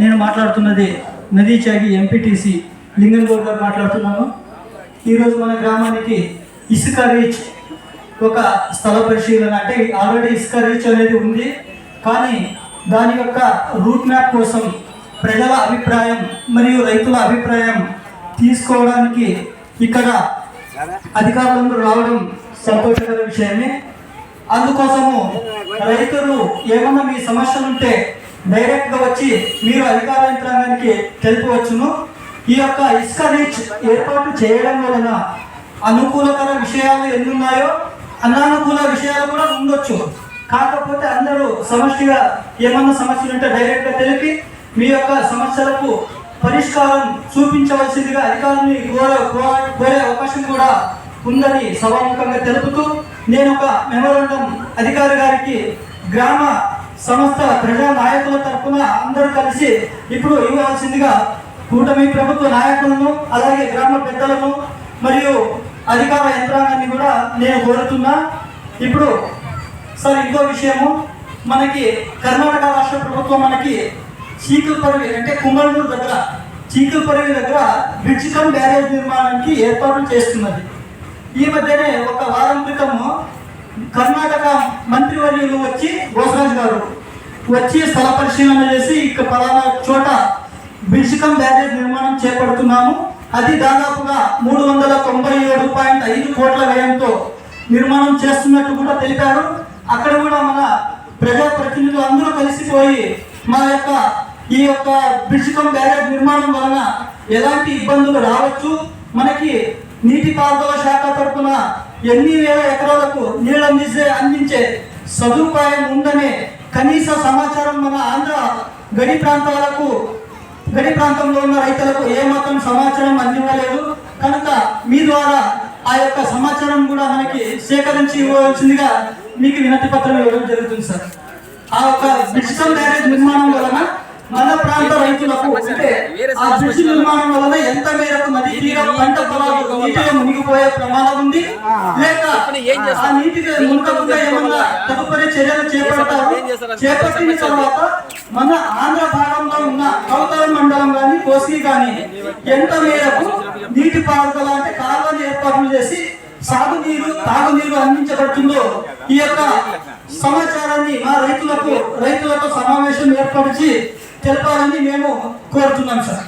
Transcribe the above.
నేను మాట్లాడుతున్నది నదీ చాగి ఎంపీటీసీ లింగన్ గౌడ్ గారు మాట్లాడుతున్నాను. ఈరోజు మన గ్రామానికి ఇసుక రీచ్ ఒక స్థల పరిశీలన అంటే ఆల్రెడీ ఇసుక రీచ్ అనేది ఉంది. కానీ దాని యొక్క రూట్ మ్యాప్ కోసం ప్రజల అభిప్రాయం మరియు రైతుల అభిప్రాయం తీసుకోవడానికి ఇక్కడ అధికారులందరూ రావడం సంతోషకర విషయమే. అందుకోసము రైతులు ఏమన్నా మీ సమస్యలు డైరెక్ట్గా వచ్చి మీరు అధికార యంత్రాంగానికి తెలుపవచ్చును. ఈ యొక్క ఇసుక రీచ్ ఏర్పాటు చేయడం వలన అనుకూలకర విషయాలు ఎన్ని ఉన్నాయో అనానుకూల విషయాలు కూడా ఉండొచ్చు. కాకపోతే అందరూ సమష్టిగా ఏమన్నా సమస్యలు ఉంటే డైరెక్ట్గా తెలిపి మీ యొక్క సమస్యలకు పరిష్కారం చూపించవలసిందిగా అధికారుల్ని కోరే- కోరే అవకాశం కూడా ఉందని సభాముఖంగా తెలుపుతూ నేను ఒక మెమోరాండం అధికారి గారికి గ్రామ సంస్థ ప్రజా నాయకుల తరఫున అందరూ కలిసి ఇప్పుడు ఇవ్వాల్సిందిగా కూటమి ప్రభుత్వ నాయకులను అలాగే గ్రామ పెద్దలను మరియు అధికార యంత్రాంగాన్ని కూడా నేను కోరుతున్నా. ఇప్పుడు సార్ ఇంకో విషయము. మనకి కర్ణాటక రాష్ట్ర ప్రభుత్వం మనకి చీకులపరివి అంటే కుంగళూరు దగ్గర చీకులపరివి దగ్గర బ్రిడ్జ్ కమ్ బ్యారేజ్ నిర్మాణానికి ఏర్పాట్లు చేస్తున్నది. ఈ మధ్యనే ఒక వారం క్రితము కర్ణాటక మంత్రివర్యులు వచ్చి గోసరాజు గారు వచ్చి స్థల పరిశీలన చేసి ఇక పలానా చోట బ్రిడ్జ్ బ్యారేజ్ నిర్మాణం చేపడుతున్నాము. అది దాదాపుగా మూడు వందల తొంభై ఏడు పాయింట్ ఐదు కోట్ల వ్యయంతో నిర్మాణం చేస్తున్నట్టు కూడా తెలిపారు. అక్కడ కూడా మన ప్రజా ప్రతినిధులు అందరూ కలిసిపోయి మా యొక్క ఈ యొక్క బ్రిడ్జ్ బ్యారేజ్ నిర్మాణం వలన ఎలాంటి ఇబ్బందులు రావచ్చు? మనకి నీటిపారుదల శాఖ తరపున ఎన్ని వేల ఎకరాలకు నీళ్ళు అందించే అందించే సదుపాయం ఉందనే కనీస సమాచారం మన ఆంధ్ర గడి ప్రాంతాలకు గడి ప్రాంతంలో ఉన్న రైతులకు ఏమాత్రం సమాచారం అందివ్వలేదు. కనుక మీ ద్వారా ఆ యొక్క సమాచారం కూడా మనకి సేకరించి ఇవ్వవలసిందిగా మీకు వినతి పత్రం ఇవ్వడం జరుగుతుంది సార్. ఆ యొక్క డిజిటల్ బ్యారేజ్ నిర్మాణం వలన మన ప్రాంత రైతులకు ఆ బ్రిడ్జ్ నిర్మాణం వలన ఎంత మేరకు నది తీర పంట పొలాలు నీటిలో మునిగిపోయే ప్రమాదం ఉంది. లేక ఆ నీటికి మునకకుండా ఏమన్నా తదుపరి చర్యలు చేపడతారు? చేపట్టిన తర్వాత మన ఆంధ్ర భాగంలో ఉన్న కౌతల మండలం కానీ కోసి కానీ ఎంత మేరకు నీటి పారుదల అంటే కాలువలు ఏర్పాట్లు చేసి సాగునీరు తాగునీరు అందించబడుతుందో ఈ యొక్క సమాచారాన్ని మా రైతులకు రైతులతో సమావేశం ఏర్పరిచి తెలపాలని మేము కోరుతున్నాం సార్.